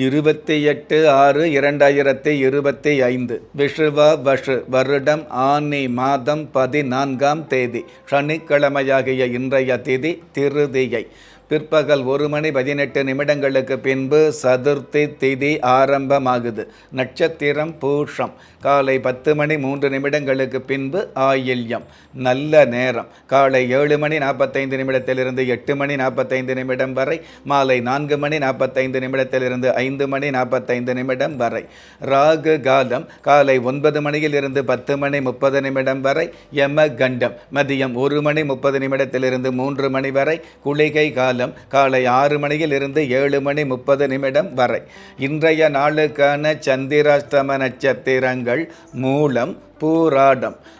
இருபத்தி எட்டு ஆறு இரண்டாயிரத்தி இருபத்தி ஐந்து. விஷுவ வஷு வருடம் ஆனி மாதம் பதினான்காம் தேதி சனிக்கிழமையாகிய இன்றைய திதி திருதியை. பிற்பகல் ஒரு மணி பதினெட்டு நிமிடங்களுக்கு பின்பு சதுர்த்தி திதி ஆரம்பமாகுது. நட்சத்திரம் பூஷம். காலை பத்து மணி மூன்று நிமிடங்களுக்கு பின்பு ஆயில்யம். நல்ல நேரம். காலை ஏழு மணி நாற்பத்தைந்து நிமிடத்திலிருந்து எட்டு மணி நாற்பத்தைந்து நிமிடம் வரை. மாலை நான்கு மணி நாற்பத்தைந்து நிமிடத்திலிருந்து ஐந்து மணி நாற்பத்தைந்து நிமிடம் வரை. ராகு காலம். காலை ஒன்பது மணியிலிருந்து பத்து மணி முப்பது நிமிடம் வரை. யம கண்டம் மதியம் ஒரு மணி முப்பது நிமிடத்திலிருந்து மூன்று மணி வரை. குளிகை காலம். காலை ஆறு மணியில் இருந்து ஏழு மணி முப்பது நிமிடம் வரை. இன்றைய நாளுக்கான சந்திராஷ்டம நட்சத்திரங்கள் மூலம் பூராடம்.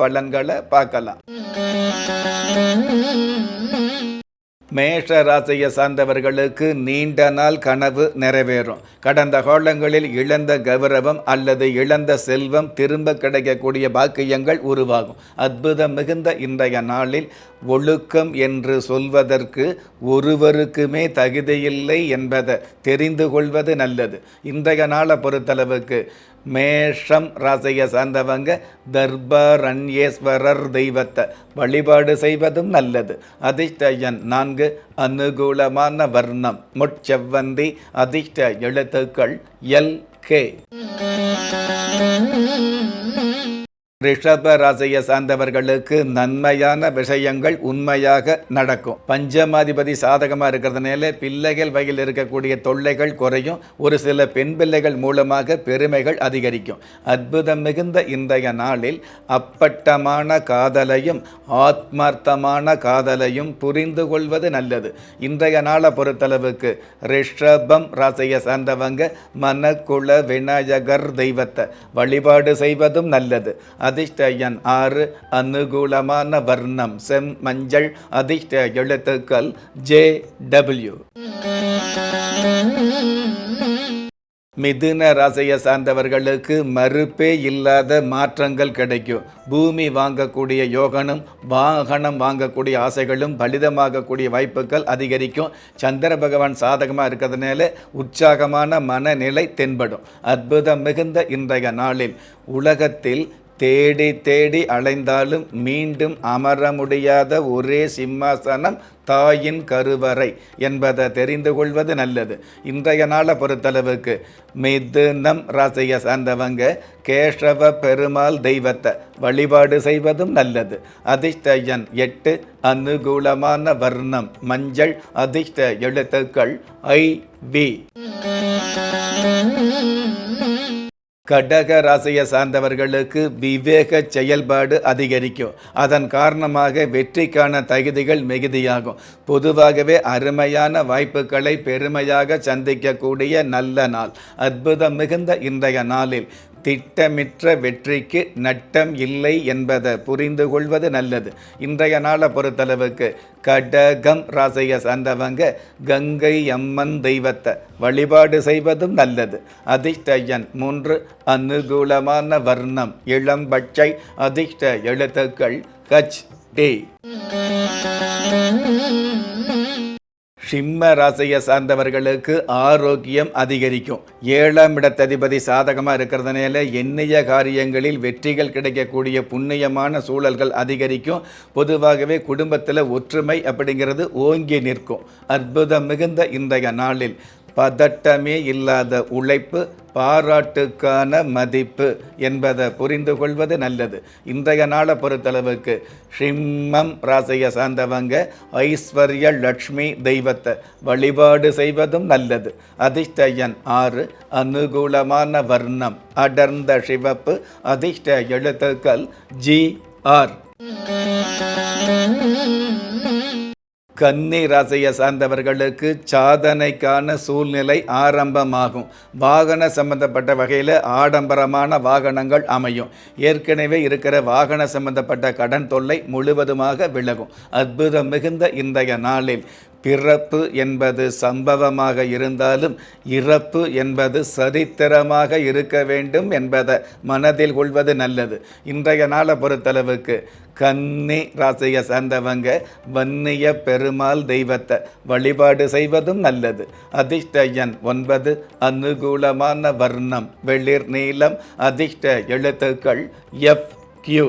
பலன்களை பார்க்கலாம். மேஷ ராசியை சார்ந்தவர்களுக்கு நீண்ட நாள் கனவு நிறைவேறும். கடந்த காலங்களில் இழந்த கௌரவம் அல்லது இழந்த செல்வம் திரும்ப கிடைக்கக்கூடிய பாக்கியங்கள் உருவாகும். அற்புதம் மிகுந்த இன்றைய நாளில் ஒழுக்கம் என்று சொல்வதற்கு ஒருவருக்குமே தகுதியில்லை என்பதை தெரிந்து கொள்வது நல்லது. இன்றைய நாளை பொறுத்தளவுக்கு மேஷம் ராசியை சார்ந்தவங்க தர்பாரண்யேஸ்வரர் தெய்வத்தை வழிபாடு செய்வதும் நல்லது. அதிர்ஷ்டயன் நான்கு அனுகூலமான வர்ணம். முட்செவ்வந்தி அதிர்ஷ்ட எழுத்துக்கள் எல் கே. ரிஷப ராசியை சார்ந்தவர்களுக்கு நன்மையான விஷயங்கள் உண்மையாக நடக்கும். பஞ்சமாதிபதி சாதகமாக இருக்கிறதுனால பிள்ளைகள் வகையில் இருக்கக்கூடிய தொல்லைகள் குறையும். ஒரு சில பெண் பிள்ளைகள் மூலமாக பெருமைகள் அதிகரிக்கும். அற்புதம் மிகுந்த இன்றைய நாளில் அப்பட்டமான காதலையும் ஆத்மார்த்தமான காதலையும் புரிந்து கொள்வது நல்லது. இன்றைய நாளை பொறுத்தளவுக்கு ரிஷபம் ராசியை சார்ந்தவங்க மனக்குல விநாயகர் தெய்வத்தை வழிபாடு செய்வதும் நல்லது. அதிர்ஷ்ட ஆறு அனுகூலமான வர்ணம் செம் மஞ்சள் அதிர்ஷ்ட எழுத்துக்கள் ஜே டபிள்யூ. மிதுன ராசியை சார்ந்தவர்களுக்கு மறுப்பே இல்லாத மாற்றங்கள் கிடைக்கும். பூமி வாங்கக்கூடிய யோகனும் வாகனம் வாங்கக்கூடிய ஆசைகளும் பலிதமாகக்கூடிய வாய்ப்புகள் அதிகரிக்கும். சந்திர பகவான் சாதகமாக இருக்கிறதுனால உற்சாகமான மனநிலை தென்படும். அற்புதம் மிகுந்த இன்றைய நாளில் உலகத்தில் தேடி தேடி அலைந்தாலும் மீண்டும் அமர முடியாத ஒரே சிம்மாசனம் தாயின் கருவறை என்பதை தெரிந்து கொள்வது நல்லது. இன்றைய நாளை பொறுத்தளவுக்கு மிதுனம் ராசியை சார்ந்தவங்க கேசவ பெருமாள் தெய்வத்தை வழிபாடு செய்வதும் நல்லது. அதிர்ஷ்டயன் எட்டு அனுகூலமான வர்ணம் மஞ்சள் அதிர்ஷ்ட எழுத்துக்கள் ஐ வி. கடக ராசியை சார்ந்தவர்களுக்கு விவேக செயல்பாடு அதிகரிக்கும். அதன் காரணமாக வெற்றிக்கான தகுதிகள் மிகுதியாகும். பொதுவாகவே அருமையான வாய்ப்புகளை பெருமையாக சந்திக்கக்கூடிய நல்ல நாள். அற்புதம் மிகுந்த இன்றைய நாளில். திட்டமிட்ட வெற்றிக்கு நட்டம் இல்லை என்பதை புரிந்து கொள்வது நல்லது. இன்றைய நாளை பொறுத்தளவுக்கு கடகம் ராசைய சார்ந்தவங்க கங்கை அம்மன் தெய்வத்தை வழிபாடு செய்வதும் நல்லது. அதிர்ஷ்டயன் மூன்று அனுகூலமான வர்ணம் இளம்பட்சை அதிர்ஷ்ட எழுத்துக்கள் ஹச் டி. சிம்ம ராசியை சார்ந்தவர்களுக்கு ஆரோக்கியம் அதிகரிக்கும். ஏழாம் இடத்ததிபதி சாதகமாக இருக்கிறதுனால எண்ணிய காரியங்களில் வெற்றிகள் கிடைக்கக்கூடிய புண்ணியமான சூழல்கள் அதிகரிக்கும். பொதுவாகவே குடும்பத்தில் ஒற்றுமை அப்படிங்கிறது ஓங்கி நிற்கும். அற்புதம் மிகுந்த இன்றைய நாளில். பதட்டமே இல்லாத உழைப்பு பாராட்டுக்கான மதிப்பு என்பதை புரிந்து கொள்வது நல்லது. இன்றைய நாளை பொறுத்தளவுக்கு ஷிம்மம் ராசியை சார்ந்தவங்க ஐஸ்வர்ய லக்ஷ்மி தெய்வத்தை வழிபாடு செய்வதும் நல்லது. அதிர்ஷ்டயன் ஆறு அனுகூலமான வர்ணம் அடர்ந்த சிவப்பு அதிர்ஷ்ட எழுத்துக்கள் ஜி ஆர். கன்னி ராசியை சார்ந்தவர்களுக்கு சாதனைக்கான சூழ்நிலை ஆரம்பமாகும். வாகன சம்பந்தப்பட்ட வகையில் ஆடம்பரமான வாகனங்கள் அமையும். ஏற்கனவே இருக்கிற வாகன சம்பந்தப்பட்ட கடன் தொல்லை முழுவதுமாக விலகும். அற்புதம் மிகுந்த இன்றைய நாளில். பிறப்பு என்பது சம்பவமாக இருந்தாலும் இறப்பு என்பது சரித்திரமாக இருக்க வேண்டும் என்பதை மனதில் கொள்வது நல்லது. இன்றைய நாளை பொறுத்தளவுக்கு கன்னி ராசியை சார்ந்தவங்க வன்னிய பெருமாள் தெய்வத்தை வழிபாடு செய்வதும் நல்லது. அதிர்ஷ்ட எண் ஒன்பது அனுகூலமான வர்ணம் வெளிர் நீளம் அதிர்ஷ்ட எழுத்துக்கள் எஃப் கியூ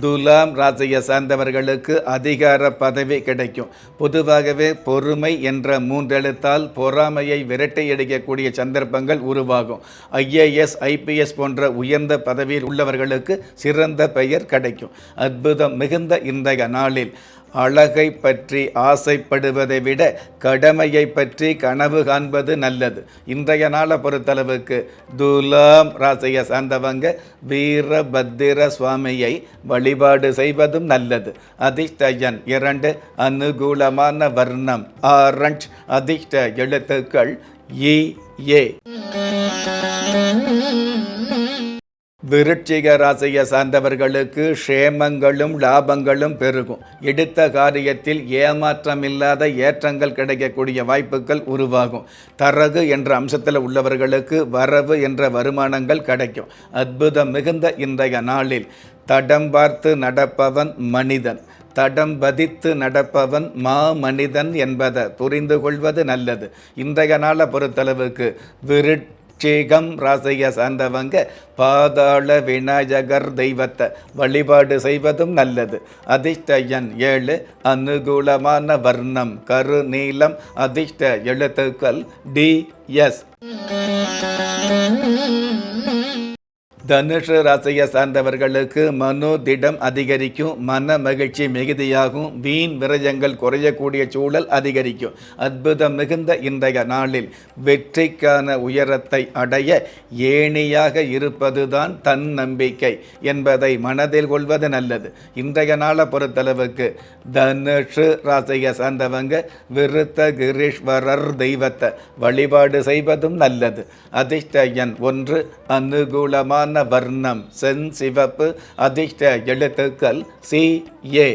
துலாம் ராசியை சார்ந்தவர்களுக்கு அதிகார பதவி கிடைக்கும். பொதுவாகவே பொறுமை என்ற மூன்றெழுத்தால் பொறாமையை விரட்டையடிக்கக்கூடிய சந்தர்ப்பங்கள் உருவாகும். ஐஏஎஸ் ஐபிஎஸ் போன்ற உயர்ந்த பதவியில் உள்ளவர்களுக்கு சிறந்த பெயர் கிடைக்கும். அற்புதம் மிகுந்த இன்றைய நாளில். அழகை பற்றி ஆசைப்படுவதை விட கடமையை பற்றி கனவு காண்பது நல்லது. இன்றைய நாளை பொறுத்தளவுக்கு துலாம் ராசியை சார்ந்தவங்க வீரபத்திர சுவாமியை வழிபாடு செய்வதும் நல்லது. அதிர்ஷ்டயன் இரண்டு அனுகூலமான வர்ணம். ஆரஞ்ச் அதிர்ஷ்ட எழுத்துக்கள் இ ஏ. விருட்சிக ராசியை சார்ந்தவர்களுக்கு க்ஷேமங்களும் லாபங்களும் பெருகும். எடுத்த காரியத்தில் ஏமாற்றமில்லாத ஏற்றங்கள் கிடைக்கக்கூடிய வாய்ப்புகள் உருவாகும். தரகு என்ற அம்சத்தில் உள்ளவர்களுக்கு வரவு என்ற வருமானங்கள் கிடைக்கும். அற்புதம் மிகுந்த இன்றைய நாளில் தடம் பார்த்து நடப்பவன் மனிதன். தடம் பதித்து நடப்பவன் மா மனிதன் என்பதை புரிந்து கொள்வது நல்லது. இன்றைய நாளை பொறுத்தளவுக்கு விருட் சேகம் ராசைய சார்ந்தவங்க பாதாள விநாயகர் தெய்வத்தை வழிபாடு செய்வதும் நல்லது. அதிர்ஷ்டயன் ஏழு அனுகூலமான வர்ணம் கருநீலம் அதிர்ஷ்ட எழுத்துக்கள் டி எஸ். தனுஷ் ராசியை சார்ந்தவர்களுக்கு மனோதிடம் அதிகரிக்கும் மன மகிழ்ச்சி மிகுதியாகும் வீண் விரயங்கள் குறையக்கூடிய சூழல் அதிகரிக்கும். அற்புதம் மிகுந்த இன்றைய நாளில் வெற்றிக்கான உயரத்தை அடைய ஏணியாக இருப்பதுதான் தன் நம்பிக்கை என்பதை மனதில் கொள்வது நல்லது. இன்றைய நாளை பொறுத்தளவுக்கு தனுஷ் ராசியை சார்ந்தவங்க விருத்த கிரீஸ்வரர் தெய்வத்தை வழிபாடு செய்வதும் நல்லது. அதிர்ஷ்ட எண் ஒன்று அனுகூலமான வர்ணம் சென் சிவப்பு அதிர்ஷ்ட எழுத்துக்கள் சி ஏ.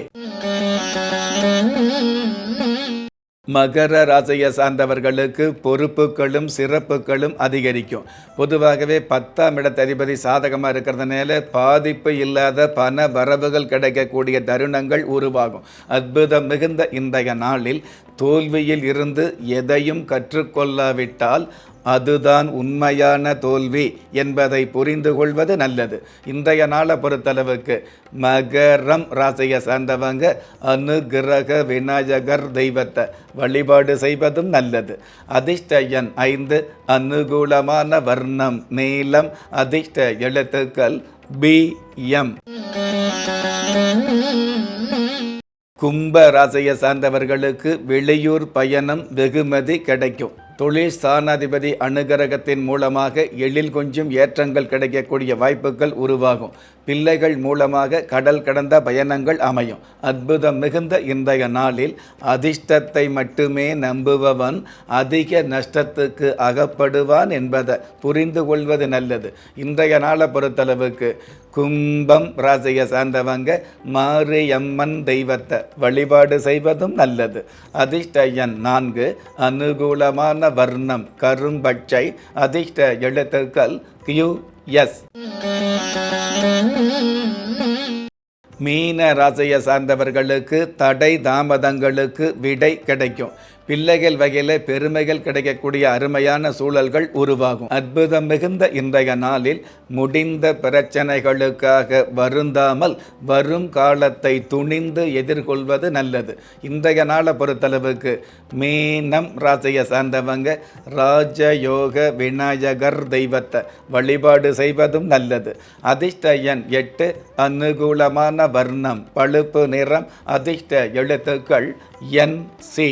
மகர ராசியை சார்ந்தவர்களுக்கு பொறுப்புகளும் சிறப்புகளும் அதிகரிக்கும். பொதுவாகவே பத்தாம் இடத்த அதிபதி சாதகமாக இருக்கிறதுனால பாதிப்பு இல்லாத பண வரவுகள் கிடைக்கக்கூடிய தருணங்கள் உருவாகும். அற்புதம் மிகுந்த இன்றைய நாளில் தோல்வியில் இருந்து எதையும் கற்றுக்கொள்ளாவிட்டால் அதுதான் உண்மையான தோல்வி என்பதை புரிந்து கொள்வது நல்லது. இன்றைய நாளை பொறுத்தளவுக்கு மகரம் ராசியை சார்ந்தவங்க அனுகிரக விநாயகர் தெய்வத்தை வழிபாடு செய்வதும் நல்லது. அதிர்ஷ்ட எண் ஐந்து அனுகூலமான வர்ணம் நீளம் அதிர்ஷ்ட எழுத்துக்கள் பி எம் கும்ப ராசியை சார்ந்தவர்களுக்கு வெளியூர் பயணம் வெகுமதி கிடைக்கும். தொழில் ஸ்தானாதிபதி அனுகிரகத்தின் மூலமாக எழில் கொஞ்சம் ஏற்றங்கள் கிடைக்கக்கூடிய வாய்ப்புகள் உருவாகும். பிள்ளைகள் மூலமாக கடல் கடந்த பயணங்கள் அமையும். அற்புதம் மிகுந்த இன்றைய நாளில் அதிர்ஷ்டத்தை மட்டுமே நம்புபவன் அதிக நஷ்டத்துக்கு அகப்படுவான் என்பதை புரிந்து கொள்வது நல்லது. இன்றைய நாளை பொறுத்தளவுக்கு கும்பம் ராசியை சார்ந்தவங்க மாரியம்மன் தெய்வத்தை வழிபாடு செய்வதும் நல்லது. அதிர்ஷ்ட எண் நான்கு அனுகூலமான வர்ணம் கரும்பச்சை அதிர்ஷ்ட எழுத்துக்கள் கியூ எஸ் மீன ராசியை சார்ந்தவர்களுக்கு தடை தாமதங்களுக்கு விடை கிடைக்கும். பிள்ளைகள் வகையில் பெருமைகள் கிடைக்கக்கூடிய அருமையான சூழல்கள் உருவாகும். அற்புதம் மிகுந்த இன்றைய நாளில் முடிந்த பிரச்சனைகளுக்காக வருந்தாமல் வரும் காலத்தை துணிந்து எதிர்கொள்வது நல்லது. இன்றைய நாளை பொறுத்தளவுக்கு மீனம் ராசியை சார்ந்தவங்க ராஜயோக விநாயகர் தெய்வத்தை வழிபாடு செய்வதும் நல்லது. அதிர்ஷ்ட எண் எட்டு அனுகூலமான வர்ணம் பழுப்பு நிறம் அதிர்ஷ்ட எழுத்துக்கள் என் சி.